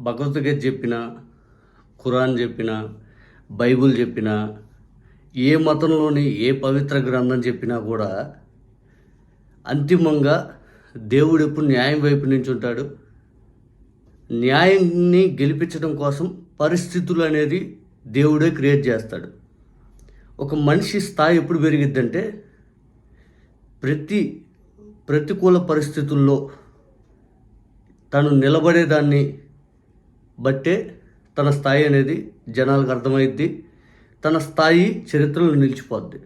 భగవద్గీత చెప్పిన ఖురాన్ చెప్పిన బైబుల్ చెప్పిన ఏ మతంలోని ఏ పవిత్ర గ్రంథం చెప్పినా కూడా అంతిమంగా దేవుడు ఎప్పుడు న్యాయం వైపు నుంచి ఉంటాడు. న్యాయాన్ని గెలిపించడం కోసం పరిస్థితులు అనేది దేవుడే క్రియేట్ చేస్తాడు. ఒక మనిషి స్థాయి ఎప్పుడు పెరిగిద్దంటే ప్రతి ప్రతికూల పరిస్థితుల్లో తను నిలబడేదాన్ని బట్టే తన స్థాయి అనేది జనాలకు అర్థమైద్ది తన స్థాయి చరిత్రలో నిలిచిపోద్ది.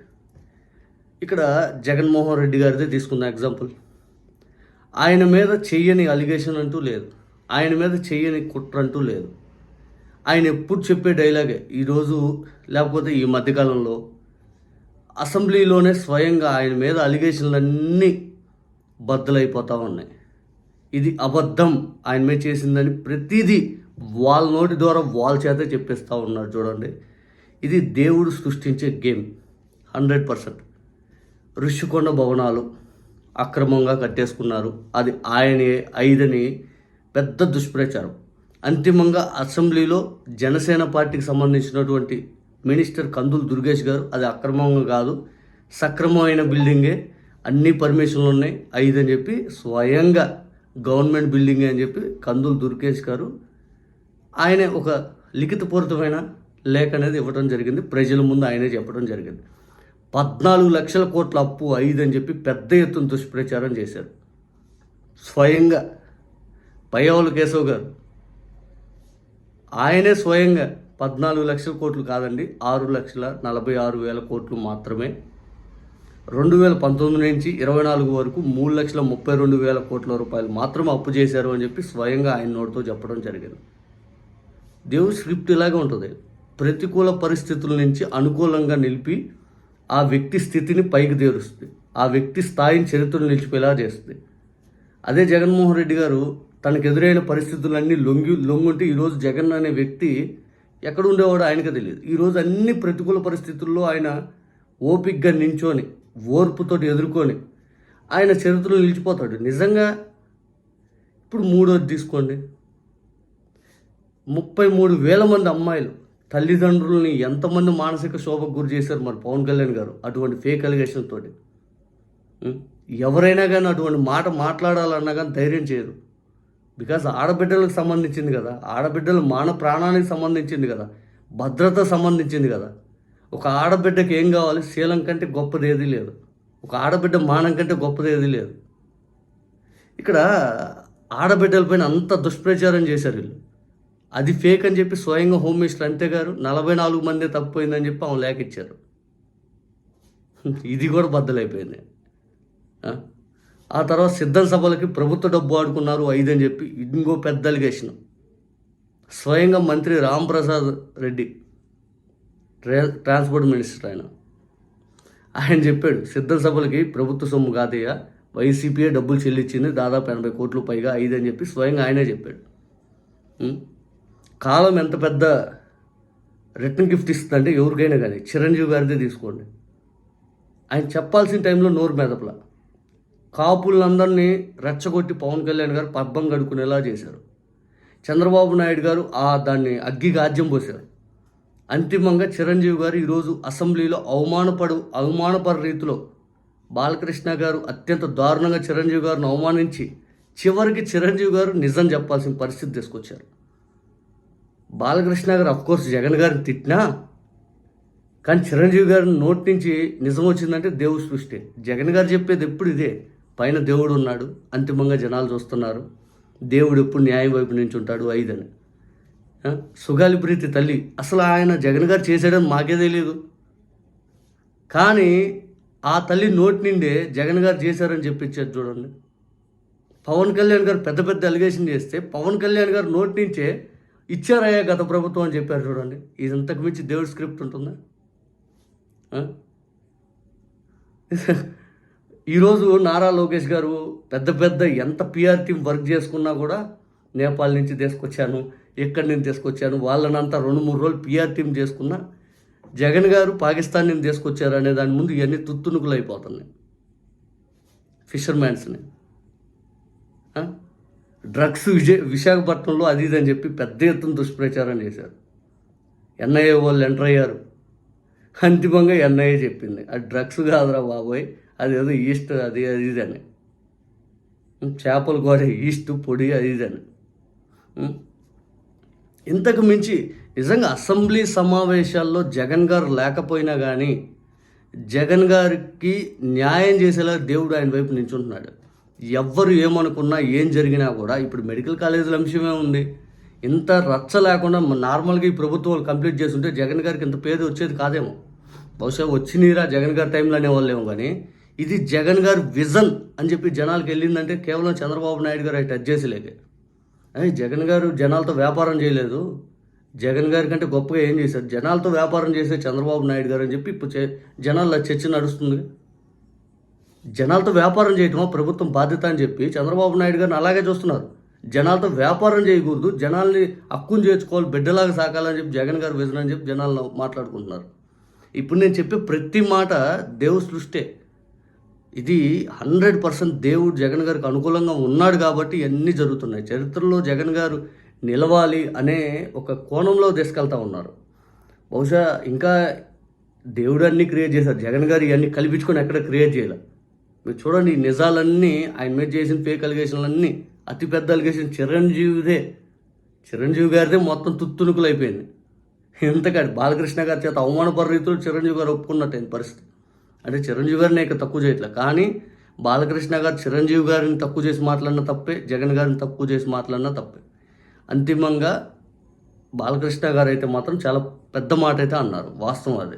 ఇక్కడ జగన్మోహన్ రెడ్డి గారిదే తీసుకున్న ఎగ్జాంపుల్. ఆయన మీద చెయ్యని అలిగేషన్ అంటూ లేదు. ఆయన మీద చెయ్యని కుట్ర అంటూ లేదు. ఆయన ఎప్పుడు చెప్పే డైలాగే ఈరోజు లేకపోతే ఈ మధ్యకాలంలో అసెంబ్లీలోనే స్వయంగా ఆయన మీద అలిగేషన్లన్నీ బద్దలైపోతూ ఉన్నాయి. ఇది అబద్ధం. ఆయన మీద చేసిందని ప్రతిదీ వాళ్ళ నోటి ద్వారా వాళ్ళ చేత చెప్పేస్తూ ఉన్నారు చూడండి. ఇది దేవుడు సృష్టించే గేమ్. Hundred percent. ఋషికొండ భవనాలు అక్రమంగా కట్టేసుకున్నారు. అది ఆయనే ఐదని పెద్ద దుష్ప్రచారం. అంతిమంగా అసెంబ్లీలో జనసేన పార్టీకి సంబంధించినటువంటి మినిస్టర్ కందులు దుర్గేష్ గారు అది అక్రమంగా కాదు సక్రమమైన బిల్డింగే అన్ని పర్మిషన్లు ఉన్నాయి ఐదు అని చెప్పి స్వయంగా గవర్నమెంట్ బిల్డింగే అని చెప్పి కందులు దుర్గేష్ గారు ఆయనే ఒక లిఖితపూరితమైన లేఖ అనేది ఇవ్వడం జరిగింది. ప్రజల ముందు ఆయనే చెప్పడం జరిగింది. పద్నాలుగు లక్షల కోట్ల అప్పు ఐదు అని చెప్పి పెద్ద ఎత్తున దుష్ప్రచారం చేశారు. స్వయంగా పయ్యవలు కేశవ్ గారు. ఆయనే స్వయంగా పద్నాలుగు లక్షల కోట్లు కాదండి ఆరు లక్షల నలభై ఆరు వేల కోట్లు మాత్రమే. రెండు వేల పంతొమ్మిది నుంచి ఇరవై నాలుగు వరకు మూడు లక్షల ముప్పై రెండు వేల కోట్ల రూపాయలు మాత్రమే అప్పు చేశారు అని చెప్పి స్వయంగా ఆయన నోటితో చెప్పడం జరిగింది. దేవుడి స్క్రిప్ట్ ఇలాగే ఉంటుంది. ప్రతికూల పరిస్థితుల నుంచి అనుకూలంగా నిలిపి ఆ వ్యక్తి స్థితిని పైకి తేరుస్తుంది. ఆ వ్యక్తి స్థాయిని చరిత్రను నిలిచిపోయేలా చేస్తుంది. అదే జగన్మోహన్ రెడ్డి గారు తనకు ఎదురైన పరిస్థితులన్నీ లొంగి లొంగుంటే ఈరోజు జగన్ అనే వ్యక్తి ఎక్కడ ఉండేవాడో ఆయనకు తెలియదు. ఈరోజు అన్ని ప్రతికూల పరిస్థితుల్లో ఆయన ఓపిక్గా నించొని ఓర్పుతోటి ఎదుర్కొని ఆయన చరిత్రలో నిలిచిపోతాడు. నిజంగా ఇప్పుడు మూడోది తీసుకోండి. ముప్పై మూడు వేల మంది అమ్మాయిలు తల్లిదండ్రులని ఎంతమంది మానసిక శోభకు గురి చేశారు మరి పవన్ కళ్యాణ్ గారు అటువంటి ఫేక్ అలిగేషన్ తోటి? ఎవరైనా కానీ అటువంటి మాట మాట్లాడాలన్నా కానీ ధైర్యం చేయరు. బికాజ్ ఆడబిడ్డలకు సంబంధించింది కదా ఆడబిడ్డలు మాన ప్రాణానికి సంబంధించింది కదా భద్రత సంబంధించింది కదా. ఒక ఆడబిడ్డకి ఏం కావాలి? శీలం కంటే గొప్పది ఏదీ లేదు. ఒక ఆడబిడ్డ మానం కంటే గొప్పది ఏదీ లేదు. ఇక్కడ ఆడబిడ్డలపైన అంత దుష్ప్రచారం చేశారు వీళ్ళు. అది ఫేక్ అని చెప్పి స్వయంగా హోమ్ మినిస్టర్ అంతే గారు నలభై నాలుగు మందే తప్పిపోయిందని చెప్పి ఆమె లేఖ ఇచ్చారు ఇది కూడా బద్దలైపోయింది. ఆ? తర్వాత సిద్ధం సభలకి ప్రభుత్వ డబ్బు ఆడుకున్నారు ఐదు అని చెప్పి ఇంకో పెద్ద అలిగేషన్ స్వయంగా మంత్రి రామ్ప్రసాద్ రెడ్డి ట్రా- ట్రాన్స్పోర్ట్ మినిస్టర్ ఆయన. ఆయన చెప్పాడు సిద్ధం సభలకి ప్రభుత్వ సొమ్ము కాదయ్య వైసీపీఏ డబ్బులు చెల్లించింది దాదాపు ఎనభై కోట్లు పైగా ఐదు అని చెప్పి స్వయంగా ఆయనే చెప్పాడు. కాలం ఎంత పెద్ద రిటర్న్ గిఫ్ట్ ఇస్తుందంటే ఎవరికైనా కానీ చిరంజీవి గారిదే తీసుకోండి. ఆయన చెప్పాల్సిన టైంలో నోరు మెదపల. కాపులందరినీ రెచ్చగొట్టి పవన్ కళ్యాణ్ గారు పబ్బం గడుకునేలా చేశారు. చంద్రబాబు నాయుడు గారు ఆ దాన్ని అగ్గి గాజ్యం పోశారు. అంతిమంగా చిరంజీవి గారు ఈరోజు అసెంబ్లీలో అవమానపడు అవమానపర రీతిలో బాలకృష్ణ గారు అత్యంత దారుణంగా చిరంజీవి గారిని అవమానించి చివరికి చిరంజీవి గారు నిజం చెప్పాల్సిన పరిస్థితి తీసుకొచ్చారు. బాలకృష్ణ గారు అఫ్కోర్స్ జగన్ గారిని తిట్టినా కానీ చిరంజీవి గారి నోటి నుంచి నిజం వచ్చిందంటే దేవుడు సృష్టి. జగన్ గారు చెప్పేది ఎప్పుడు ఇదే పైన దేవుడు ఉన్నాడు అంతిమంగా జనాలు చూస్తున్నారు దేవుడు ఎప్పుడు న్యాయం వైపు నుంచి ఉంటాడు ఐదని. సుగాలి ప్రీతి తల్లి అసలు ఆయన జగన్ గారు చేశాడని మాకే తెలియదు కానీ ఆ తల్లి నోటి నిండే జగన్ గారు చేశారని చెప్పించారు చూడండి. పవన్ కళ్యాణ్ గారు పెద్ద పెద్ద అలిగేషన్ చేస్తే పవన్ కళ్యాణ్ గారు నోటి నుంచే ఇచ్చారయ్యా గత ప్రభుత్వం అని చెప్పారు చూడండి. ఇదంతకు మించి దేవుడి స్క్రిప్ట్ ఉంటుందా? ఈరోజు నారా లోకేష్ గారు పెద్ద పెద్ద ఎంత పిఆర్ టీం వర్క్ చేసుకున్నా కూడా నేపాల్ నుంచి తీసుకొచ్చాను ఎక్కడి నుంచి తీసుకొచ్చాను వాళ్ళనంతా రెండు మూడు రోజులు పిఆర్ టీం చేసుకున్నా జగన్ గారు పాకిస్తాన్ నుంచి తీసుకొచ్చారు అనే దాని ముందు ఇవన్నీ తుత్తునుకులు అయిపోతున్నాయి. ఫిషర్మ్యాన్స్ని డ్రగ్స్ విజయ విశాఖపట్నంలో అది ఇది అని చెప్పి పెద్ద ఎత్తున దుష్ప్రచారం చేశారు. ఎన్ఐఏ వాళ్ళు ఎంటర్ అయ్యారు. అంతిమంగా ఎన్ఐఏ చెప్పింది. అది డ్రగ్స్ కాదురా బాబోయ్ అది ఏదో ఈస్ట్ అది అది ఇది అని. చేపలు కూడా ఈస్ట్ పొడి అది ఇది అని. ఇంతకు మించి నిజంగా అసెంబ్లీ సమావేశాల్లో జగన్ గారు లేకపోయినా కానీ జగన్ గారికి న్యాయం చేసేలా దేవుడు ఆయన వైపు నించుంటున్నాడు. ఎవ్వరు ఏమనుకున్నా ఏం జరిగినా కూడా ఇప్పుడు మెడికల్ కాలేజీల అంశమే ఉంది. ఇంత రచ్చ లేకుండా నార్మల్గా ఈ ప్రభుత్వాలు కంప్లీట్ చేస్తుంటే జగన్ గారికి ఇంత పేరు వచ్చేది కాదేమో. బహుశా వచ్చినీరా జగన్ గారి టైంలో అనేవాళ్ళేమో కానీ ఇది జగన్ గారి విజన్ అని చెప్పి జనాలకు వెళ్ళిందంటే కేవలం చంద్రబాబు నాయుడు గారు టచ్ చేసేలేకే. జగన్ గారు జనాలతో వ్యాపారం చేయలేదు. జగన్ గారి కంటే గొప్పగా ఏం చేశారు? జనాలతో వ్యాపారం చేసే చంద్రబాబు నాయుడు గారు అని చెప్పి ఇప్పుడు జనాల్లో చర్చ నడుస్తుంది. జనాలతో వ్యాపారం చేయటం ప్రభుత్వం బాధ్యత అని చెప్పి చంద్రబాబు నాయుడు గారిని అలాగే చూస్తున్నారు. జనాలతో వ్యాపారం చేయకూడదు జనాల్ని అక్కును చేర్చుకోవాలి బిడ్డలాగా సాకాలని చెప్పి జగన్ గారు విజన్ అని చెప్పి జనాలు మాట్లాడుకుంటున్నారు. ఇప్పుడు నేను చెప్పే ప్రతి మాట దేవుడు సృష్టే. ఇది హండ్రెడ్ పర్సెంట్ దేవుడు జగన్ గారికి అనుకూలంగా ఉన్నాడు కాబట్టి ఇవన్నీ జరుగుతున్నాయి. చరిత్రలో జగన్ గారు నిలవాలి అనే ఒక కోణంలో తీసుకెళ్తా ఉన్నారు. బహుశా ఇంకా దేవుడు అన్నీ క్రియేట్ చేశారు జగన్ గారు ఇవన్నీ కల్పించుకొని ఎక్కడ క్రియేట్ చేయలేదు మీరు చూడండి ఈ నిజాలన్నీ ఆయన మీద చేసిన ఫేక్ అలిగేషన్లన్నీ అతిపెద్ద అలిగేషన్ చిరంజీవిదే. చిరంజీవి గారిదే మొత్తం తుత్తునుకులు అయిపోయింది. ఎంతకాడు బాలకృష్ణ గారి చేత అవమానపర రీతిలో చిరంజీవి గారు ఒప్పుకున్నట్టు పరిస్థితి. అంటే చిరంజీవి గారిని ఇక తక్కువ చేయట్లే. కానీ బాలకృష్ణ గారు చిరంజీవి గారిని తక్కువ చేసి మాట్లాడినా తప్పే జగన్ గారిని తక్కువ చేసి మాట్లాడినా తప్పే. అంతిమంగా బాలకృష్ణ గారు అయితే మాత్రం చాలా పెద్ద మాట అయితే అన్నారు. వాస్తవం అది.